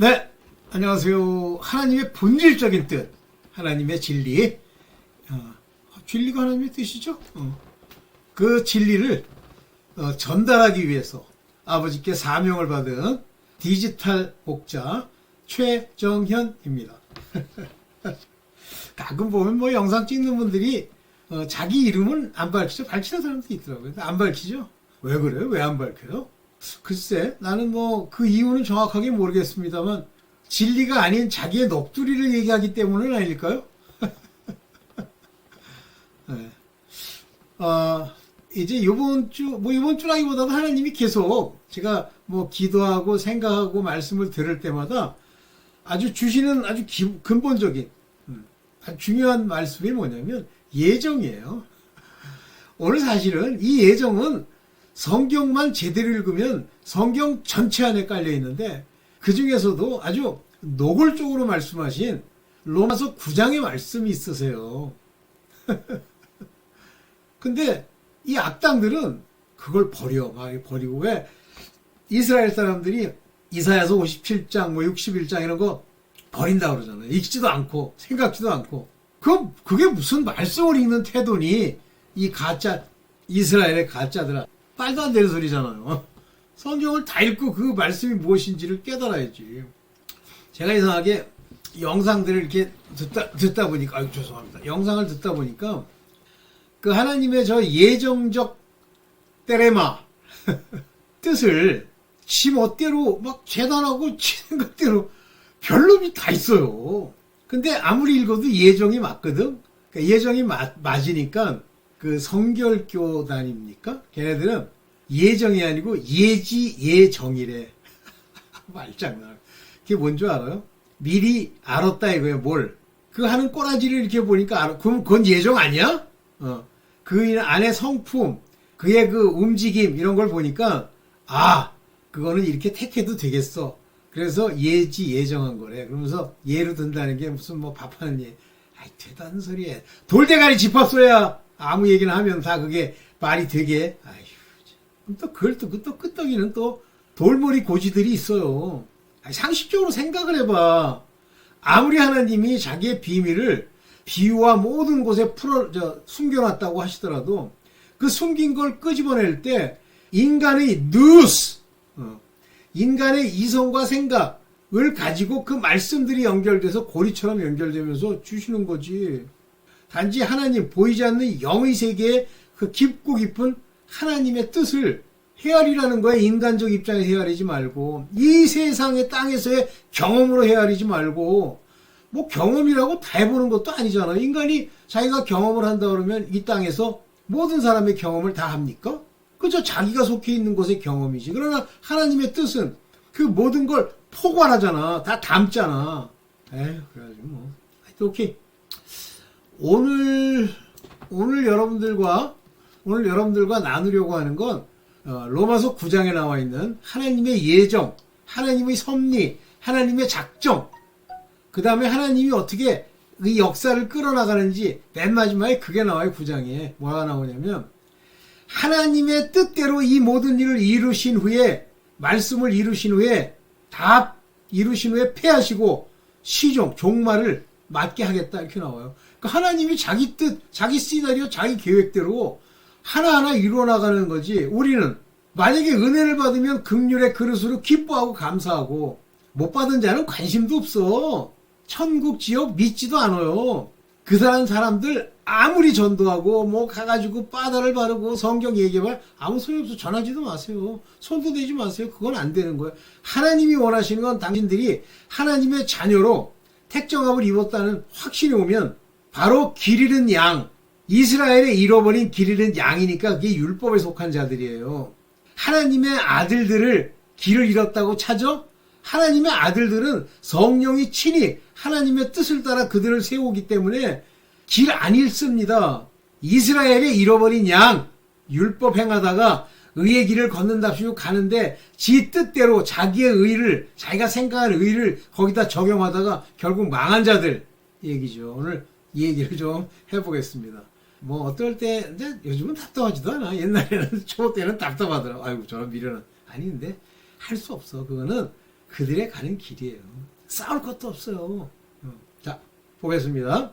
네, 안녕하세요. 하나님의 본질적인 뜻, 하나님의 진리, 어, 진리가 하나님의 뜻이죠. 어. 그 진리를 어, 전달하기 위해서 아버지께 사명을 받은 디지털 목자 최정현입니다. 가끔 보면 뭐 영상 찍는 분들이 어, 자기 이름은 안 밝히죠. 밝히는 사람도 있더라고요. 안 밝히죠. 왜 그래요? 왜 안 밝혀요? 글쎄, 나는 뭐 그 이유는 정확하게 모르겠습니다만 진리가 아닌 자기의 넋두리를 얘기하기 때문은 아닐까요? 네. 어, 이제 이번 주, 뭐 이번 주라기보다도 하나님이 계속 제가 뭐 기도하고 생각하고 말씀을 들을 때마다 아주 주시는 아주 기- 근본적인 음, 아주 중요한 말씀이 뭐냐면 예정이에요. 오늘 사실은 이 예정은 성경만 제대로 읽으면 성경 전체 안에 깔려 있는데 그 중에서도 아주 노골적으로 말씀하신 로마서 9장의 말씀이 있으세요. 근데 이 악당들은 그걸 버려. 막 버리고 왜 이스라엘 사람들이 이사야서 57장, 뭐 61장 이런 거 버린다 그러잖아요. 읽지도 않고 생각지도 않고. 그 그게 무슨 말씀을 읽는 태도니 이 가짜 이스라엘의 가짜들아 말도 안 되는 소리잖아요. 성경을 다 읽고 그 말씀이 무엇인지를 깨달아야지. 제가 이상하게 영상들을 이렇게 듣다 듣다 보니까 아유 죄송합니다. 영상을 듣다 보니까 그 하나님의 저 예정적 때레마 뜻을 지 멋대로 막 재단하고 지 생각대로 별놈이 다 있어요. 근데 아무리 읽어도 예정이 맞거든. 그러니까 예정이 맞, 맞으니까 그 성결교단입니까? 걔네들은 예정이 아니고 예지 예정이래. 말장난. 그게 뭔 줄 알아요? 미리 알았다 이거예요. 뭘? 그 하는 꼬라지를 이렇게 보니까 알아. 그럼 그건 예정 아니야? 어. 그 안에 성품, 그의 그 움직임 이런 걸 보니까 아 그거는 이렇게 택해도 되겠어. 그래서 예지 예정한 거래. 그러면서 예로 든다는 게 무슨 뭐 밥하는 예. 아이 대단한 소리에 돌대가리 짚었어야 아무 얘기나 하면 다 그게 말이 되게. 아휴 참. 또 그걸 또, 또 끄떡이는 또 돌머리 고지들이 있어요. 상식적으로 생각을 해봐. 아무리 하나님이 자기의 비밀을 비유와 모든 곳에 풀어 저, 숨겨놨다고 하시더라도 그 숨긴 걸 끄집어낼 때 인간의 누스 어, 인간의 이성과 생각을 가지고 그 말씀들이 연결돼서 고리처럼 연결되면서 주시는 거지. 단지 하나님 보이지 않는 영의 세계의 그 깊고 깊은 하나님의 뜻을 헤아리라는 거야. 인간적 입장에서 헤아리지 말고 이 세상의 땅에서의 경험으로 헤아리지 말고 뭐 경험이라고 다 해보는 것도 아니잖아. 인간이 자기가 경험을 한다 그러면 이 땅에서 모든 사람의 경험을 다 합니까? 그저 자기가 속해 있는 곳의 경험이지. 그러나 하나님의 뜻은 그 모든 걸 포괄하잖아. 다 담잖아. 에휴, 그래가지고 뭐. 하여튼 오케이. 오늘, 오늘 여러분들과, 오늘 여러분들과 나누려고 하는 건, 어, 로마서 9장에 나와 있는 하나님의 예정, 하나님의 섭리, 하나님의 작정, 그 다음에 하나님이 어떻게 이 역사를 끌어나가는지 맨 마지막에 그게 나와요, 9장에. 뭐가 나오냐면, 하나님의 뜻대로 이 모든 일을 이루신 후에, 말씀을 이루신 후에, 다 이루신 후에 패하시고, 시종, 종말을 맞게 하겠다, 이렇게 나와요. 그러니까 하나님이 자기 뜻, 자기 시나리오, 자기 계획대로 하나하나 이루어나가는 거지. 우리는 만약에 은혜를 받으면 극률의 그릇으로 기뻐하고 감사하고, 못 받은 자는 관심도 없어. 천국 지역 믿지도 않아요. 그 사람 사람들 아무리 전도하고 뭐 가가지고 바다를 바르고 성경 얘기하면 아무 소용없어 전하지도 마세요. 손도 대지 마세요. 그건 안 되는 거예요. 하나님이 원하시는 건 당신들이 하나님의 자녀로 택정함을 입었다는 확신이 오면 바로 길 잃은 양, 이스라엘의 잃어버린 길 잃은 양이니까 그게 율법에 속한 자들이에요. 하나님의 아들들을 길을 잃었다고 찾아? 하나님의 아들들은 성령이 친히 하나님의 뜻을 따라 그들을 세우기 때문에 길 안 잃습니다. 이스라엘의 잃어버린 양, 율법 행하다가 의의 길을 걷는답시고 가는데 지 뜻대로 자기의 의를, 자기가 생각한 의를 거기다 적용하다가 결국 망한 자들 얘기죠. 오늘 이 얘기를 좀 해보겠습니다. 뭐 어떨 때, 근데 요즘은 답답하지도 않아. 옛날에는 초 때는 답답하더라고. 아이고 저런 미련은. 아닌데 할 수 없어. 그거는 그들의 가는 길이에요. 싸울 것도 없어요. 어. 자, 보겠습니다.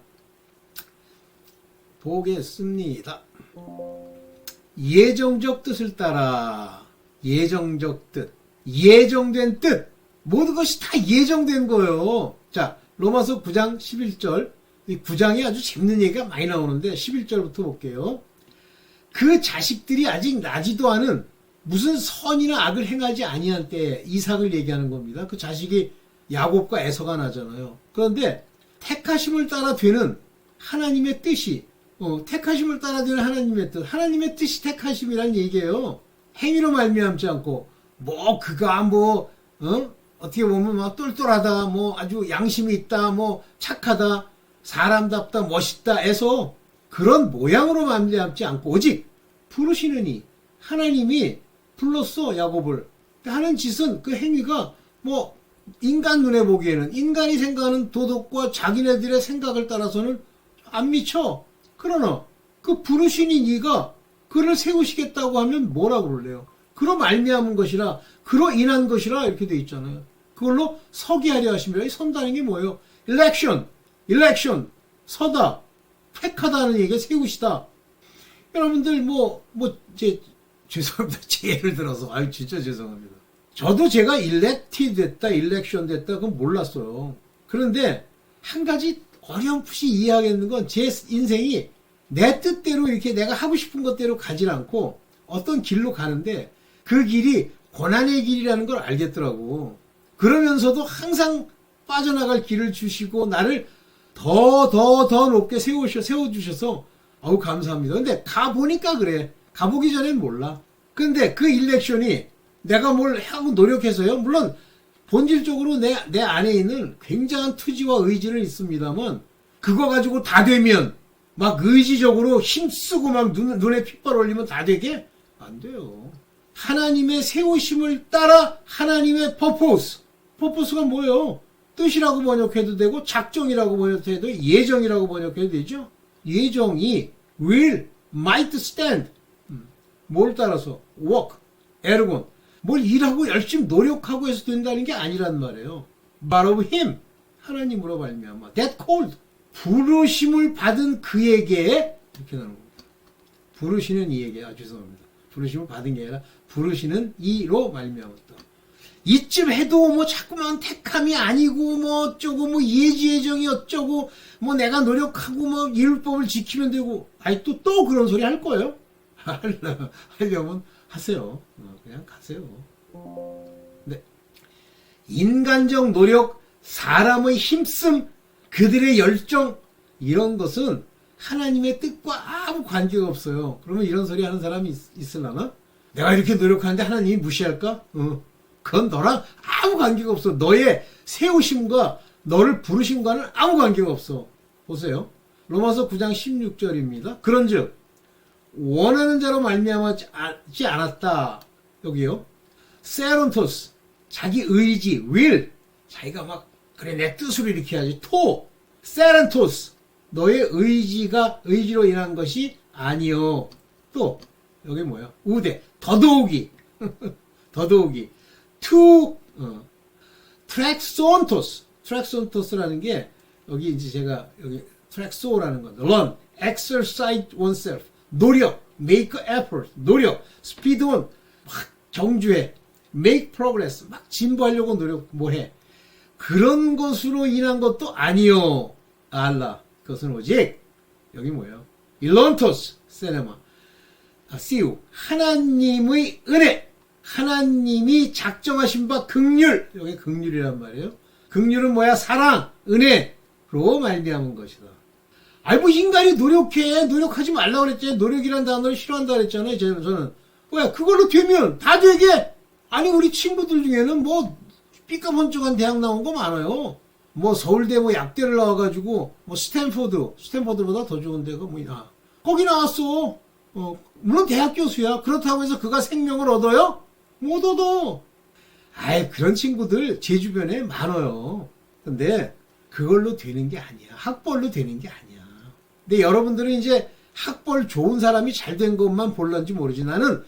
보겠습니다. 예정적 뜻을 따라 예정적 뜻, 예정된 뜻 모든 것이 다 예정된 거예요. 자, 로마서 9장 11절 이 9장에 아주 재밌는 얘기가 많이 나오는데 11절부터 볼게요. 그 자식들이 아직 나지도 않은 무슨 선이나 악을 행하지 아니한 때 이삭을 얘기하는 겁니다. 그 자식이 야곱과 에서가 나잖아요. 그런데 택하심을 따라 되는 하나님의 뜻이 어, 택하심을 따라 되는 하나님의 뜻, 하나님의 뜻이 택하심이란 얘기예요. 행위로 말미암지 않고 뭐 그가 뭐 어? 어떻게 보면 막 똘똘하다, 뭐 아주 양심이 있다, 뭐 착하다, 사람답다, 멋있다 해서 그런 모양으로 말미암지 않고 오직 부르시느니 하나님이 불렀어 야곱을 하는 짓은 그 행위가 뭐 인간 눈에 보기에는 인간이 생각하는 도덕과 자기네들의 생각을 따라서는 안 미쳐. 그러나 그 부르시니 네가 그를 세우시겠다고 하면 뭐라 그럴래요? 그로 말미암은 것이라 그로 인한 것이라 이렇게 돼 있잖아요. 그걸로 서게 하려 하시며 이 선다는 게 뭐예요? election, election, 서다, 택하다는 얘기가 세우시다. 여러분들 뭐뭐 제 죄송합니다. 제 예를 들어서 아유 진짜 죄송합니다. 저도 제가 일렉티 됐다, 일렉션 됐다 그건 몰랐어요. 그런데 한 가지 어렴풋이 이해하겠는 건 제 인생이 내 뜻대로 이렇게 내가 하고 싶은 것대로 가지 않고 어떤 길로 가는데 그 길이 고난의 길이라는 걸 알겠더라고. 그러면서도 항상 빠져나갈 길을 주시고 나를 더 더더 높게 세우셔 세워 주셔서 어우 감사합니다. 근데 가 보니까 그래. 가보기 전엔 몰라. 근데 그 일렉션이 내가 뭘 하고 노력해서요. 물론 본질적으로 내, 내 안에 있는 굉장한 투지와 의지는 있습니다만 그거 가지고 다 되면 막 의지적으로 힘쓰고 막 눈, 눈에 핏발 올리면 다 되게 안 돼요. 하나님의 세우심을 따라 하나님의 퍼포스. 퍼포스가 뭐예요? 뜻이라고 번역해도 되고 작정이라고 번역해도 예정이라고 번역해도 되죠. 예정이 will, might stand. 음, 뭘 따라서 work, 에르곤. 뭘 일하고 열심히 노력하고 해서 된다는 게 아니란 말이에요. Of him. 하나님으로 말미암아. That called. 부르심을 받은 그에게 이렇게 나오는 겁니다. 부르시는 이에게 아 죄송합니다. 부르심을 받은 게 아니라 부르시는 이로 말미암았다. 이쯤 해도 뭐 자꾸만 택함이 아니고 뭐 어쩌고 뭐 예지 예정이 어쩌고 뭐 내가 노력하고 뭐 율법을 지키면 되고 아니 또또 그런 소리 할 거예요? 하려- 하려면 하세요. 어, 그냥 가세요. 네. 인간적 노력, 사람의 힘씀, 그들의 열정 이런 것은 하나님의 뜻과 아무 관계가 없어요. 그러면 이런 소리 하는 사람이 있, 있으려나? 내가 이렇게 노력하는데 하나님이 무시할까? 어. 그건 너랑 아무 관계가 없어. 너의 세우심과 너를 부르심과는 아무 관계가 없어. 보세요. 로마서 9장 16절입니다. 그런즉 원하는 자로 말미암지 않았다. 여기요. 세론토스 자기 의지 will 자기가 막 그래 내 뜻으로 이렇게 하지 토 세렌토스 너의 의지가 의지로 인한 것이 아니요. 또 여기 뭐야? 우대 더더욱이 더더욱이 to 어, 트랙손토스 트랙손토스라는 게 여기 이제 제가 여기 트랙소라는 건 learn, exercise oneself 노력, make effort 노력, speed on 막 정주해, make progress 막 진보하려고 노력 뭐 해. 그런 것으로 인한 것도 아니요. 알라. 그것은 오직 여기 뭐예요? 일론토스 세네마. 아, 시우 하나님의 은혜. 하나님이 작정하신 바 극률. 여기 극률이란 말이에요. 극률은 뭐야? 사랑 은혜로 말미암은 것이다 아이 뭐 인간이 노력해. 노력하지 말라 그랬지. 노력이란 단어를 싫어한다 그랬잖아요. 저는 저는. 왜? 그걸로 되면 다 되게. 아니 우리 친구들 중에는 뭐 삐까번쩍한 대학 나온 거 많아요. 뭐 서울대 뭐 약대를 나와가지고 뭐 스탠포드. 스탠포드보다 더 좋은 데가 뭐야 거기 나왔어. 어, 물론 대학 교수야. 그렇다고 해서 그가 생명을 얻어요? 못 얻어. 아이 그런 친구들 제 주변에 많아요. 근데 그걸로 되는 게 아니야. 학벌로 되는 게 아니야 근데 여러분들은 이제 학벌 좋은 사람이 잘 된 것만 볼런지 모르지 나는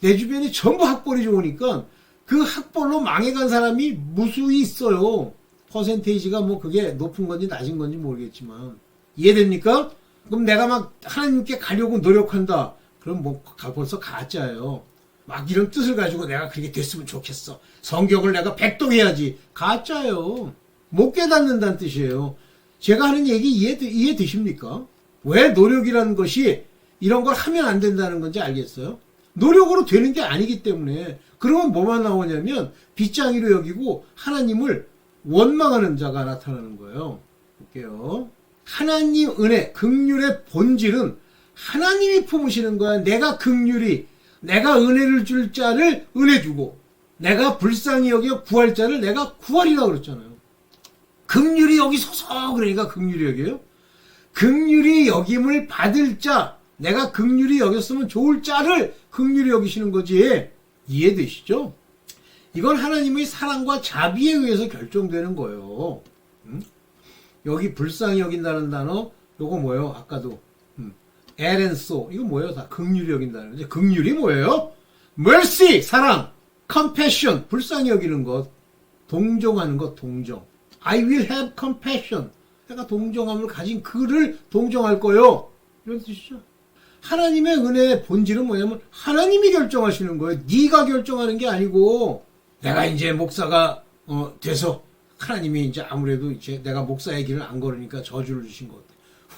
내 주변이 전부 학벌이 좋으니까 그 학벌로 망해간 사람이 무수히 있어요. 퍼센테이지가 뭐 그게 높은 건지 낮은 건지 모르겠지만 이해됩니까? 그럼 내가 막 하나님께 가려고 노력한다. 그럼 뭐 가- 벌써 가짜예요. 막 이런 뜻을 가지고 내가 그렇게 됐으면 좋겠어. 성경을 내가 백동해야지. 가짜예요. 못 깨닫는다는 뜻이에요. 제가 하는 얘기 이해, 이해 되십니까? 왜 노력이라는 것이 이런 걸 하면 안 된다는 건지 알겠어요? 노력으로 되는 게 아니기 때문에 그러면 뭐만 나오냐면 빗장이로 여기고 하나님을 원망하는 자가 나타나는 거예요. 볼게요. 하나님 은혜, 극률의 본질은 하나님이 품으시는 거야. 내가 극률이, 내가 은혜를 줄 자를 은혜 주고, 내가 불쌍히 여겨 구할 자를 내가 구하리라 그랬잖아요. 극률이 여기 서서 그러니까 극률이 여기요. 극률이 여김을 받을 자, 내가 극률이 여겼으면 좋을 자를 극률이 여기시는 거지. 이해되시죠? 이건 하나님의 사랑과 자비에 의해서 결정되는 거예요. 음? 여기 불쌍히 여긴다는 단어, 요거 뭐예요? 아까도 음. 에렌소 이거 뭐예요? 다 극률이 여긴다는 거죠. 극률이 뭐예요? mercy 사랑, compassion 불쌍히 여기는 것, 동정하는 것, 동정. I will have compassion. 내가 동정함을 가진 그를 동정할 거요. 이런 뜻이죠. 하나님의 은혜의 본질은 뭐냐면 하나님이 결정하시는 거예요. 네가 결정하는 게 아니고 내가 이제 목사가 어, 돼서 하나님이 이제 아무래도 이제 내가 목사의 길을 안 걸으니까 저주를 주신 것 같아.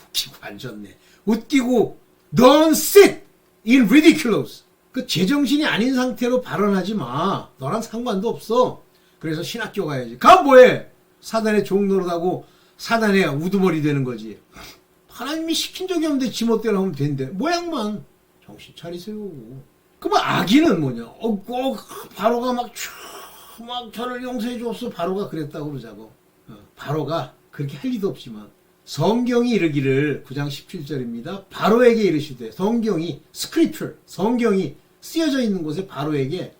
웃기고 앉았네. 웃기고 don't sit in ridiculous. 그 제정신이 아닌 상태로 발언하지 마. 너랑 상관도 없어. 그래서 신학교 가야지. 가 뭐해? 사단의 종노릇하고 사단의 우두머리 되는 거지. 하나님이 시킨 적이 없는데 지멋대로 하면 된대. 모양만 정신 차리세요. 그럼 악인은 뭐냐? 어, 꼭 바로가 막, 촤, 막 저를 용서해 줬어. 바로가 그랬다고 그러자고. 어, 바로가 그렇게 할 리도 없지만 성경이 이르기를 9장 17절입니다. 바로에게 이르시되 성경이 스크립처 성경이 쓰여져 있는 곳에 바로에게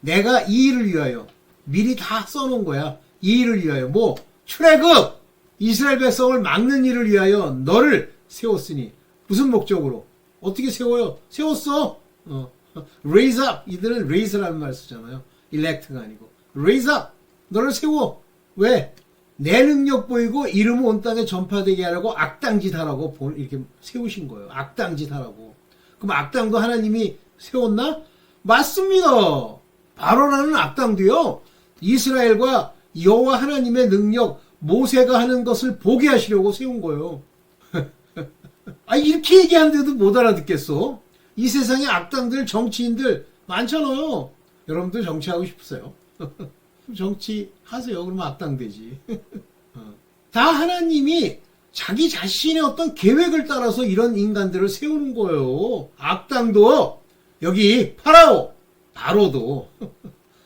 내가 이 일을 위하여 미리 다 써놓은 거야. 이 일을 위하여 뭐 출애굽 이스라엘 백성을 막는 일을 위하여 너를 세웠으니 무슨 목적으로 어떻게 세워요? 세웠어. 어. raise up 이들은 raise라는 말 쓰잖아요. elect가 아니고 raise up 너를 세워 왜? 내 능력 보이고 이름 온 땅에 전파되게 하라고 악당짓 하라고 보- 이렇게 세우신 거예요. 악당짓 하라고. 그럼 악당도 하나님이 세웠나? 맞습니다. 바로라는 악당도요. 이스라엘과 여호와 하나님의 능력 모세가 하는 것을 보게 하시려고 세운 거예요. 아 이렇게 얘기하는데도 못 알아듣겠어? 이 세상에 악당들, 정치인들 많잖아요. 여러분들 정치하고 싶으세요? 정치 하세요. 그러면 악당 되지. 어. 다 하나님이 자기 자신의 어떤 계획을 따라서 이런 인간들을 세우는 거예요. 악당도 여기 파라오, 바로도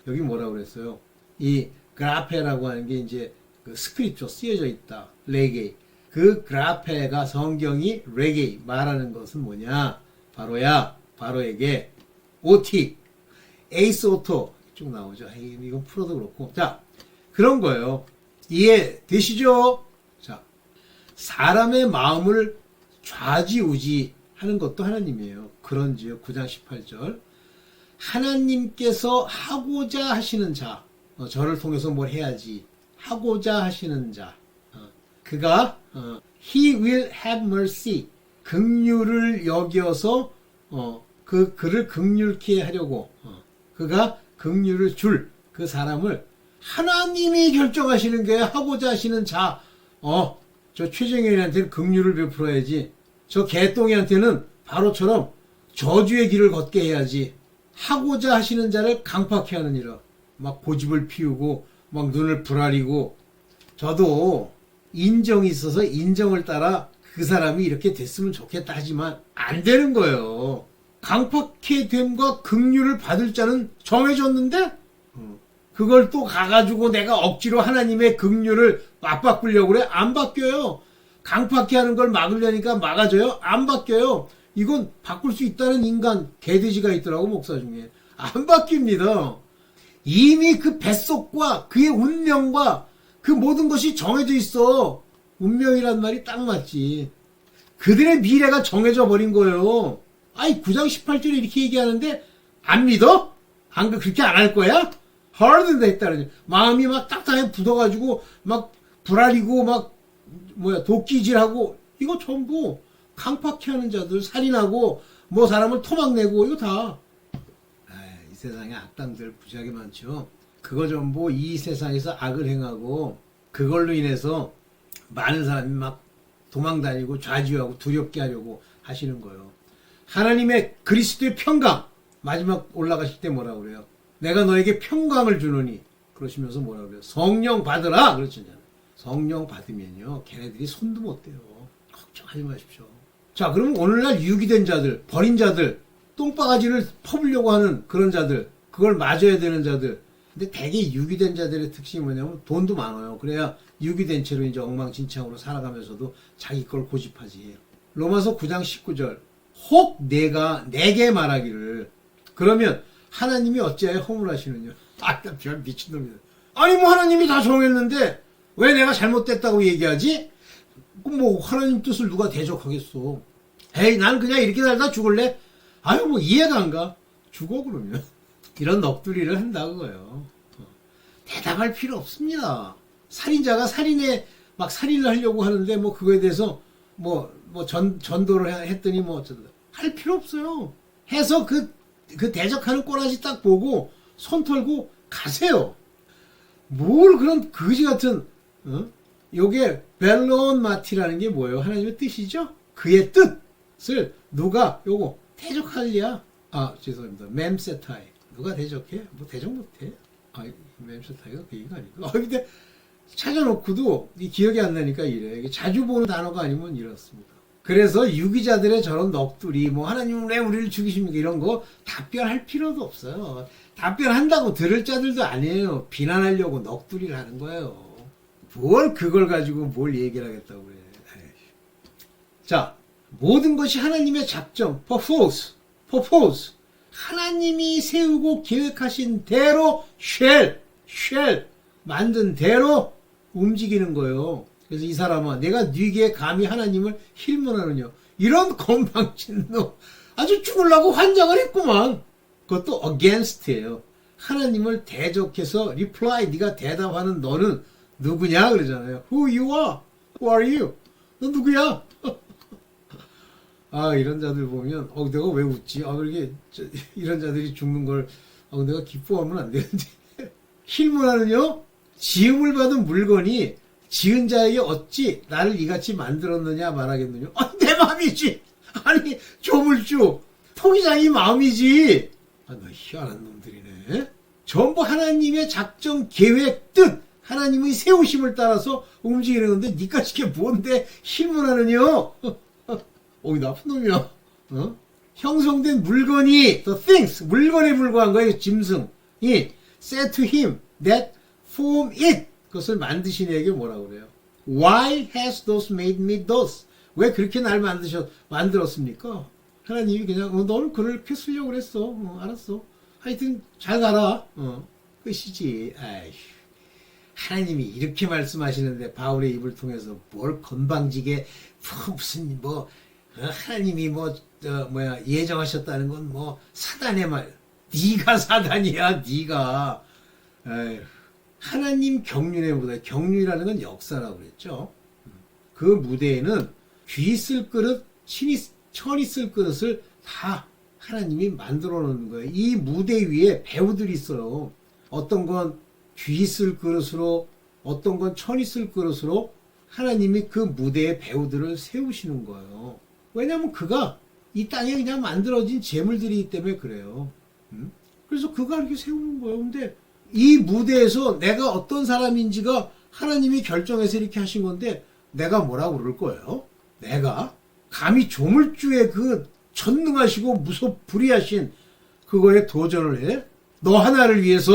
여기 뭐라 그랬어요? 이 그라페라고 하는 게 이제 그 스크립처 쓰여져 있다. 레게이. 그 그라페가 성경이 레게이 말하는 것은 뭐냐? 바로야, 바로에게 OT, 에이스 오토 쭉 나오죠. 이건 풀어도 그렇고. 자, 그런 거예요. 이해되시죠? 자, 사람의 마음을 좌지우지 하는 것도 하나님이에요. 그런지요. 9장 18절. 하나님께서 하고자 하시는 자, 어, 저를 통해서 뭘 해야지 하고자 하시는 자, 어, 그가 어, He will have mercy, 긍휼을 여겨서 어, 그 그를 긍휼케 하려고 어, 그가 긍휼을 줄 그 사람을 하나님이 결정하시는 게 하고자 하시는 자, 어, 저 최정현한테는 긍휼을 베풀어야지. 저 개똥이한테는 바로처럼 저주의 길을 걷게 해야지. 하고자 하시는 자를 강팍해 하느니라. 막 고집을 피우고 막 눈을 부라리고 저도 인정이 있어서 인정을 따라 그 사람이 이렇게 됐으면 좋겠다 하지만 안 되는 거예요. 강팍해 됨과 긍휼을 받을 자는 정해졌는데 어, 그걸 또 가가지고 내가 억지로 하나님의 긍휼을 맞바꾸려고 그래 안 바뀌어요. 강팍해 하는 걸 막으려니까 막아줘요 안 바뀌어요. 이건 바꿀 수 있다는 인간 개돼지가 있더라고 목사 중에 안 바뀝니다. 이미 그 뱃속과 그의 운명과 그 모든 것이 정해져 있어. 운명이란 말이 딱 맞지. 그들의 미래가 정해져 버린 거예요. 아이, 9장 18절에 이렇게 얘기하는데, 안 믿어? 안, 그- 그렇게 안 할 거야? hardened 했다는 마음이 막 딱딱하게 굳어가지고 막 불알이고 막 뭐야 도끼질하고 이거 전부 강팍해 하는 자들 살인하고 뭐 사람을 토막내고 이거 다 세상에 악당들 무지하게 많죠. 그거 전부 이 세상에서 악을 행하고 그걸로 인해서 많은 사람이 막 도망다니고 좌지우하고 두렵게 하려고 하시는 거예요. 하나님의 그리스도의 평강 마지막 올라가실 때 뭐라 그래요? 내가 너에게 평강을 주노니 그러시면서 뭐라 그래요? 성령 받으라 그러잖아요. 성령 받으면요 걔네들이 손도 못 대요. 걱정하지 마십시오. 자 그러면 오늘날 유기된 자들 버린 자들 똥바가지를 퍼부려고 하는 그런 자들 그걸 맞아야 되는 자들 근데 대개 유기된 자들의 특징이 뭐냐면 돈도 많아요. 그래야 유기된 채로 이제 엉망진창으로 살아가면서도 자기 걸 고집하지. 로마서 9장 19절. 혹 내가 내게 말하기를 그러면 하나님이 어찌하여 허물하시느냐. 아까 별 미친놈이다. 아니 뭐 하나님이 다 정했는데 왜 내가 잘못됐다고 얘기하지? 뭐 하나님 뜻을 누가 대적하겠어. 에이 난 그냥 이렇게 살다 죽을래? 아유 뭐 이해가 안 가. 죽어 그러면. 이런 넋두리를 한다 그거예요. 어. 대답할 필요 없습니다. 살인자가 살인에 막 살인을 하려고 하는데 뭐 그거에 대해서 뭐 뭐 전 전도를 해- 했더니 뭐 어쩌다 할 필요 없어요. 해서 그 그 대적하는 꼬라지 딱 보고 손 털고 가세요. 뭘 그런 거지 같은 어? 요게 벨론 마티라는 게 뭐예요? 하나님의 뜻이죠? 그의 뜻을 누가 요거 대적할리야? 아 죄송합니다. mem세타이 누가 대적해? 뭐 대적 못해? 아 mem세타이가 그 얘기가 아니고. 아 근데 찾아놓고도 이 기억이 안 나니까 이래. 자주 보는 단어가 아니면 이렇습니다. 그래서 유기자들의 저런 넋두리, 뭐 하나님은 왜 우리를 죽이십니까? 이런 거 답변할 필요도 없어요. 답변한다고 들을 자들도 아니에요. 비난하려고 넋두리를 하는 거예요. 뭘 그걸 가지고 뭘 얘기를 하겠다고 그래. 에이. 자, 모든 것이 하나님의 작정, purpose, purpose. 하나님이 세우고 계획하신 대로 shall, shall 만든 대로 움직이는 거예요. 그래서 이 사람아, 내가 네게 감히 하나님을 힐문하느냐. 이런 건방진 놈. 아주 죽으려고 환장을 했구만. 그것도 against예요. 하나님을 대적해서 reply, 네가 대답하는 너는 누구냐 그러잖아요. Who you are? Who are you? 너 누구야? 아 이런 자들 보면 어 내가 왜 웃지? 아 그렇게 저- 이런 자들이 죽는 걸 어, 내가 기뻐하면 안 되는데 힐문하는요 지음을 받은 물건이 지은 자에게 어찌 나를 이같이 만들었느냐 말하겠느냐? 아, 내 마음이지. 아니 조물주 포기장이 마음이지. 아, 너 희한한 놈들이네. 전부 하나님의 작정 계획 뜻 하나님의 세우심을 따라서 움직이는 건데 니까지 게 뭔데 힐문하느냐? 어이 나쁜 놈이야. 어? 형성된 물건이 the things 물건에 불과한 거예요. 짐승 이 said to him that form it 그것을 만드신 이에게 뭐라 그래요? Why has those made me thus? 왜 그렇게 날 만드셨 만들었습니까? 하나님이 그냥 어, 너는 그렇게 쓰려고 그랬어. 어, 알았어. 하여튼 잘 가라. 어, 끝이지. 아이 하나님이 이렇게 말씀하시는데 바울의 입을 통해서 뭘 건방지게 뭐 무슨 뭐 어, 하나님이 뭐 어, 뭐야 예정하셨다는 건 뭐 사단의 말. 네가 사단이야, 네가. 에휴, 하나님 경륜의 무대. 경륜이라는 건 역사라고 그랬죠. 그 무대에는 귀 쓸 그릇, 친이 천이 쓸 그릇을 다 하나님이 만들어 놓는 거예요. 이 무대 위에 배우들이 있어요. 어떤 건 귀 쓸 그릇으로, 어떤 건 천이 쓸 그릇으로 하나님이 그 무대에 배우들을 세우시는 거예요. 왜냐하면 그가 이 땅에 그냥 만들어진 재물들이기 때문에 그래요. 음? 그래서 그가 이렇게 세우는 거예요. 근데 이 무대에서 내가 어떤 사람인지가 하나님이 결정해서 이렇게 하신 건데 내가 뭐라고 그럴 거예요? 내가 감히 조물주의 그 전능하시고 무섭 불의하신 그거에 도전을 해? 너 하나를 위해서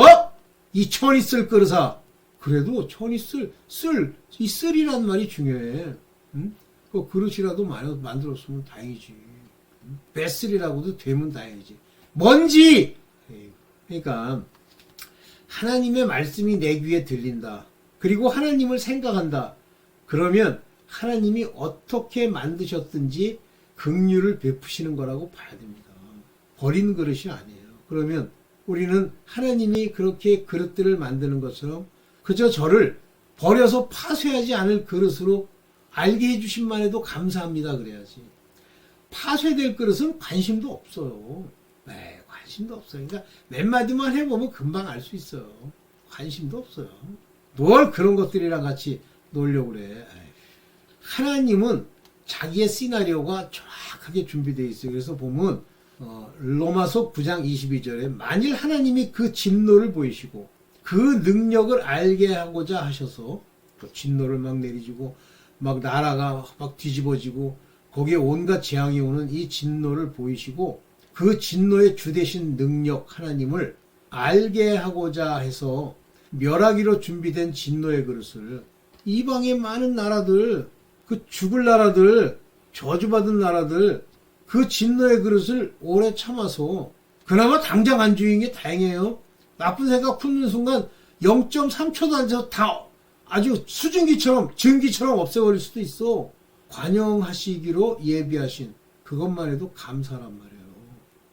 이 천이 쓸 그릇아. 그래도 천이 쓸, 쓸, 이 쓸이란 말이 중요해. 응? 그 그릇이라도 만- 만들었으면 다행이지. 응? 베슬이라고도 되면 다행이지. 뭔지! 에이, 그러니까, 하나님의 말씀이 내 귀에 들린다. 그리고 하나님을 생각한다. 그러면 하나님이 어떻게 만드셨든지 긍휼을 베푸시는 거라고 봐야 됩니다. 버린 그릇이 아니에요. 그러면 우리는 하나님이 그렇게 그릇들을 만드는 것처럼 그저 저를 버려서 파쇄하지 않을 그릇으로 알게 해주신만 해도 감사합니다 그래야지. 파쇄될 그릇은 관심도 없어요. 네, 관심도 없어요. 그러니까 몇 마디만 해보면 금방 알 수 있어요. 관심도 없어요. 뭘 그런 것들이랑 같이 놀려고 그래. 하나님은 자기의 시나리오가 정확하게 준비되어 있어요. 그래서 보면 어, 로마서 9장 22절에 만일 하나님이 그 진노를 보이시고 그 능력을 알게 하고자 하셔서 그 진노를 막 내리시고 막 나라가 막 뒤집어지고 거기에 온갖 재앙이 오는 이 진노를 보이시고 그 진노의 주되신 능력 하나님을 알게 하고자 해서 멸하기로 준비된 진노의 그릇을 이방의 많은 나라들 그 죽을 나라들 저주받은 나라들 그 진노의 그릇을 오래 참아서 그나마 당장 안 죽인 게 다행이에요. 나쁜 생각 품는 순간 0.3초도 안 돼서 다 아주 수증기처럼 증기처럼 없애버릴 수도 있어. 관영하시기로 예비하신 그것만 해도 감사란 말이에요.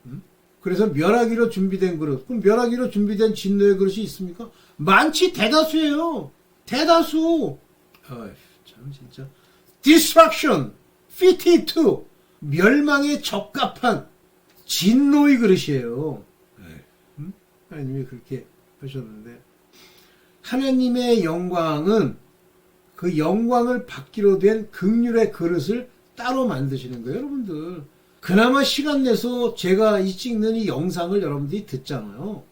음? 그래서 멸하기로 준비된 그릇. 그럼 멸하기로 준비된 진노의 그릇이 있습니까? 많지 대다수예요. 대다수. 어이, 참 진짜. destruction, fitted to 멸망에 적합한 진노의 그릇이에요. 음? 하나님이 그렇게 하셨는데 하나님의 영광은 그 영광을 받기로 된 극률의 그릇을 따로 만드시는 거예요, 여러분들. 그나마 시간 내서 제가 이 찍는 이 영상을 여러분들이 듣잖아요.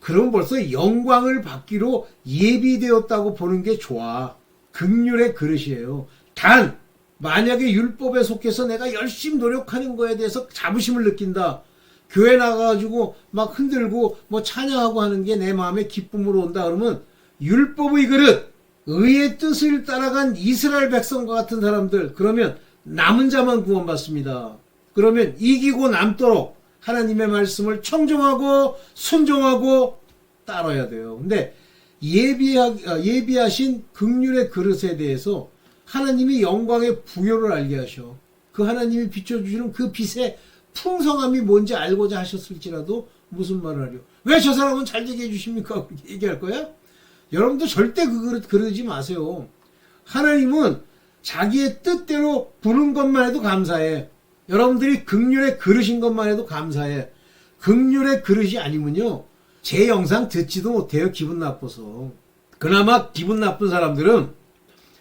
그럼 벌써 영광을 받기로 예비되었다고 보는 게 좋아. 극률의 그릇이에요. 단, 만약에 율법에 속해서 내가 열심히 노력하는 거에 대해서 자부심을 느낀다. 교회 나가가지고 막 흔들고 뭐 찬양하고 하는 게 내 마음에 기쁨으로 온다. 그러면 율법의 그릇, 의의 뜻을 따라간 이스라엘 백성과 같은 사람들, 그러면 남은 자만 구원받습니다. 그러면 이기고 남도록 하나님의 말씀을 청정하고 순종하고 따라야 돼요. 근데 예비하, 예비하신 극률의 그릇에 대해서 하나님이 영광의 부여를 알게 하셔. 그 하나님이 비춰주시는 그 빛의 풍성함이 뭔지 알고자 하셨을지라도 무슨 말을 하려. 왜 저 사람은 잘 되게 해주십니까? 얘기할 거야? 여러분도 절대 그 그릇, 그러지 마세요. 하나님은 자기의 뜻대로 부는 것만 해도 감사해. 여러분들이 극률의 그릇인 것만 해도 감사해. 극률의 그릇이 아니면요. 제 영상 듣지도 못해요. 기분 나빠서. 그나마 기분 나쁜 사람들은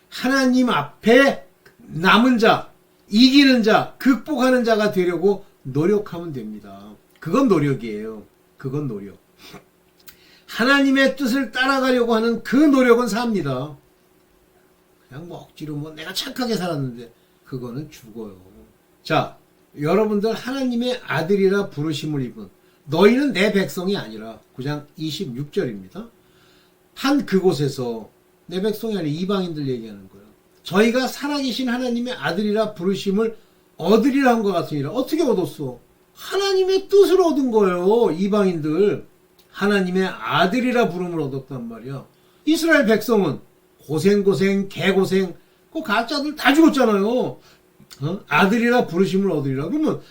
하나님 앞에 남은 자, 이기는 자, 극복하는 자가 되려고 노력하면 됩니다. 그건 노력이에요. 그건 노력. 하나님의 뜻을 따라가려고 하는 그 노력은 삽니다. 그냥 뭐 억지로 뭐 내가 착하게 살았는데 그거는 죽어요. 자, 여러분들 하나님의 아들이라 부르심을 입은 너희는 내 백성이 아니라 9장 26절입니다. 한 그곳에서 내 백성이 아니라 이방인들 얘기하는 거예요. 저희가 살아계신 하나님의 아들이라 부르심을 얻으리라 한 것 같으니라. 어떻게 얻었어? 하나님의 뜻을 얻은 거예요. 이방인들. 하나님의 아들이라 부름을 얻었단 말이야. 이스라엘 백성은 고생고생, 개고생, 그 가짜들 다 죽었잖아요. 어? 아들이라 부르심을 얻으리라. 그러면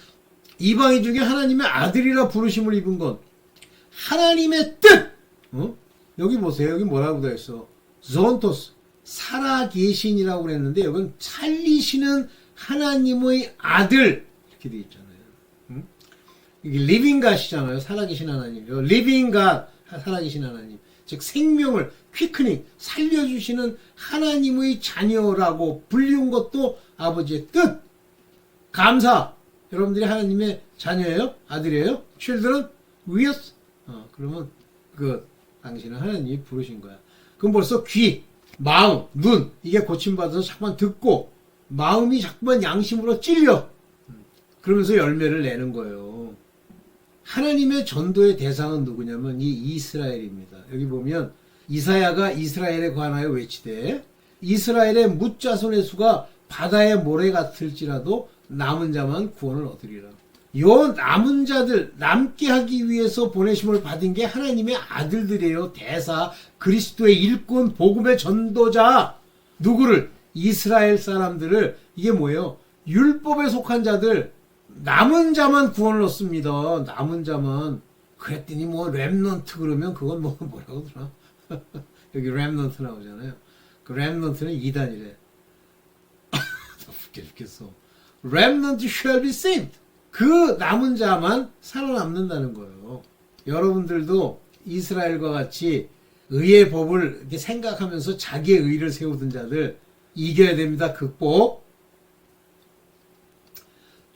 이방인 중에 하나님의 아들이라 부르심을 입은 건 하나님의 뜻! 어? 여기 보세요. 여기 뭐라고 되어 있어? zontos. 살아계신이라고 그랬는데, 여긴 살리시는 하나님의 아들. 이렇게 되어 있잖아요. 응? 이게 living God이잖아요. 살아계신 하나님. living God. 살아계신 하나님. 즉, 생명을, 퀴크닝, 살려주시는 하나님의 자녀라고 불리운 것도 아버지의 뜻. 감사. 여러분들이 하나님의 자녀예요? 아들이에요? children? 위였? 어, 그러면 그 당신은 하나님이 부르신 거야. 그럼 벌써 귀, 마음, 눈 이게 고침받아서 자꾸만 듣고 마음이 자꾸만 양심으로 찔려. 음, 그러면서 열매를 내는 거예요. 하나님의 전도의 대상은 누구냐면 이 이스라엘입니다. 여기 보면 이사야가 이스라엘에 관하여 외치되 이스라엘의 묻자손의 수가 바다의 모래 같을지라도 남은 자만 구원을 얻으리라. 요 남은 자들 남게 하기 위해서 보내심을 받은 게 하나님의 아들들이에요. 대사 그리스도의 일꾼 복음의 전도자 누구를 이스라엘 사람들을 이게 뭐예요? 율법에 속한 자들 남은 자만 구원을 얻습니다. 남은 자만 그랬더니 뭐 랩넌트 그러면 그건 뭐 뭐라고 그러나 여기 랩넌트 나오잖아요. 그 랩넌트는 2단이래. 웃겨 죽겠어. 랩넌트 shall be saved. 그 남은 자만 살아남는다는 거예요. 여러분들도 이스라엘과 같이 의의 법을 생각하면서 자기의 의를 세우던 자들 이겨야 됩니다. 극복.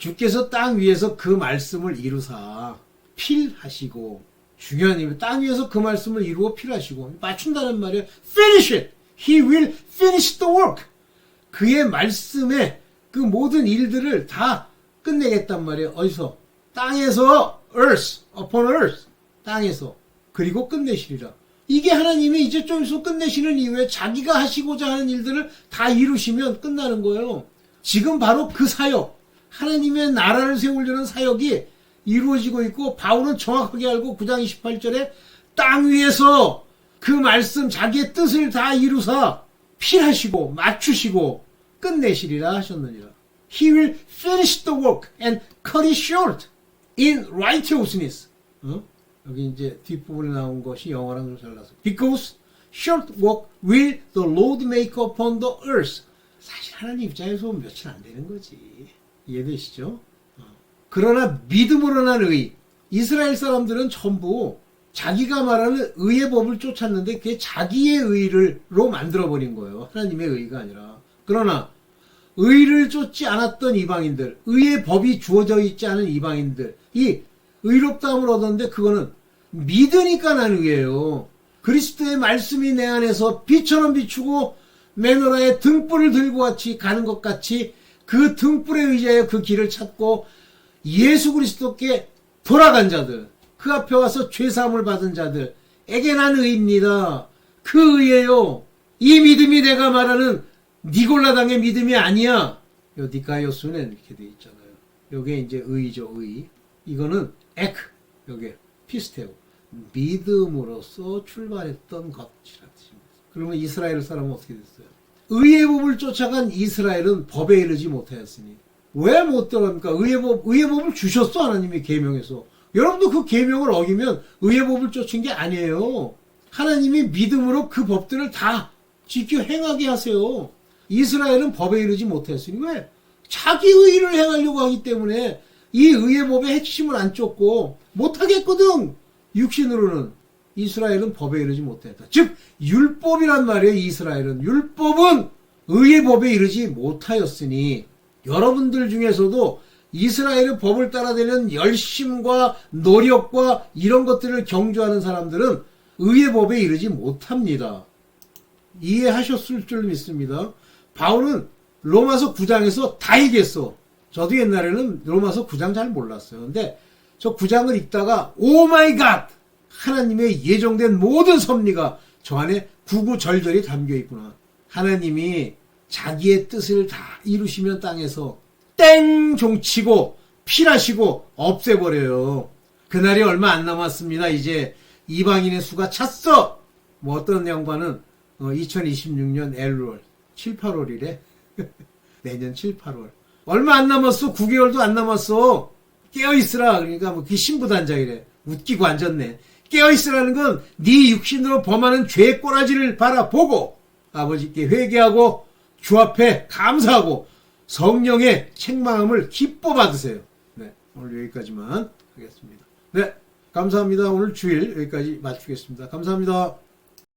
주께서 땅 위에서 그 말씀을 이루사 필하시고 중요한 의미 땅 위에서 그 말씀을 이루어 필하시고 맞춘다는 말이에요. Finish it. He will finish the work. 그의 말씀에 그 모든 일들을 다 끝내겠단 말이에요. 어디서? 땅에서 earth, upon earth. 땅에서. 그리고 끝내시리라. 이게 하나님이 이제 좀 있으면 끝내시는 이유에 자기가 하시고자 하는 일들을 다 이루시면 끝나는 거예요. 지금 바로 그 사역, 하나님의 나라를 세우려는 사역이 이루어지고 있고 바울은 정확하게 알고 9장 28절에 땅 위에서 그 말씀 자기의 뜻을 다 이루사 필하시고 맞추시고 끝내시리라 하셨느니라. He will finish the work and cut it short in righteousness. 어? 여기 이제 뒷부분에 나온 것이 영어랑 좀 잘나서 Because short work will the Lord make upon the earth. 사실 하나님 입장에서 며칠 안 되는 거지. 이해되시죠? 어. 그러나 믿음으로 난 의. 이스라엘 사람들은 전부 자기가 말하는 의의 법을 쫓았는데 그게 자기의 의를로 만들어버린 거예요. 하나님의 의가 아니라. 그러나 의를 쫓지 않았던 이방인들, 의의 법이 주어져 있지 않은 이방인들, 이 의롭다함을 얻었는데 그거는 믿으니까 난 의예요. 그리스도의 말씀이 내 안에서 빛처럼 비추고 메노라의 등불을 들고 같이 가는 것 같이 그 등불에 의지하여 그 길을 찾고 예수 그리스도께 돌아간 자들, 그 앞에 와서 죄사함을 받은 자들에게 난 의입니다. 그 의예요. 이 믿음이 내가 말하는 니골라당의 믿음이 아니야. 요 니카요스는 이렇게 돼 있잖아요. 요게 이제 의죠, 의. 이거는 에크, 요게 피스테오. 믿음으로써 출발했던 것이라 뜻입니다. 그러면 이스라엘 사람은 어떻게 됐어요? 의의 법을 쫓아간 이스라엘은 법에 이르지 못하였으니 왜 못 들어갑니까? 의의 법, 의의 법을 주셨어 하나님이 계명에서. 여러분도 그 계명을 어기면 의의 법을 쫓은 게 아니에요. 하나님이 믿음으로 그 법들을 다 지켜 행하게 하세요. 이스라엘은 법에 이르지 못했으니 왜? 자기 의를 행하려고 하기 때문에 이 의의 법의 핵심을 안 쫓고 못하겠거든. 육신으로는 이스라엘은 법에 이르지 못했다. 즉 율법이란 말이에요. 이스라엘은 율법은 의의 법에 이르지 못하였으니 여러분들 중에서도 이스라엘의 법을 따라되는 열심과 노력과 이런 것들을 경주하는 사람들은 의의 법에 이르지 못합니다. 이해하셨을 줄 믿습니다. 바울은 로마서 9장에서 다 얘기했어. 저도 옛날에는 로마서 9장 잘 몰랐어요. 근데 저 9장을 읽다가 오 마이 갓! 하나님의 예정된 모든 섭리가 저 안에 구구절절히 담겨 있구나. 하나님이 자기의 뜻을 다 이루시면 땅에서 땡 종치고 필하시고 없애버려요. 그날이 얼마 안 남았습니다. 이제 이방인의 수가 찼어. 뭐 어떤 양반은 2026년 엘월 7, 8월이래. 내년 7, 8월. 얼마 안 남았어. 9개월도 안 남았어. 깨어있으라. 그러니까 뭐 그 신부단장이래. 웃기고 앉았네. 깨어있으라는 건 네 육신으로 범하는 죄의 꼬라지를 바라보고 아버지께 회개하고 주 앞에 감사하고 성령의 책망함을 기뻐 받으세요. 네. 오늘 여기까지만 하겠습니다. 네. 감사합니다. 오늘 주일 여기까지 마치겠습니다. 감사합니다.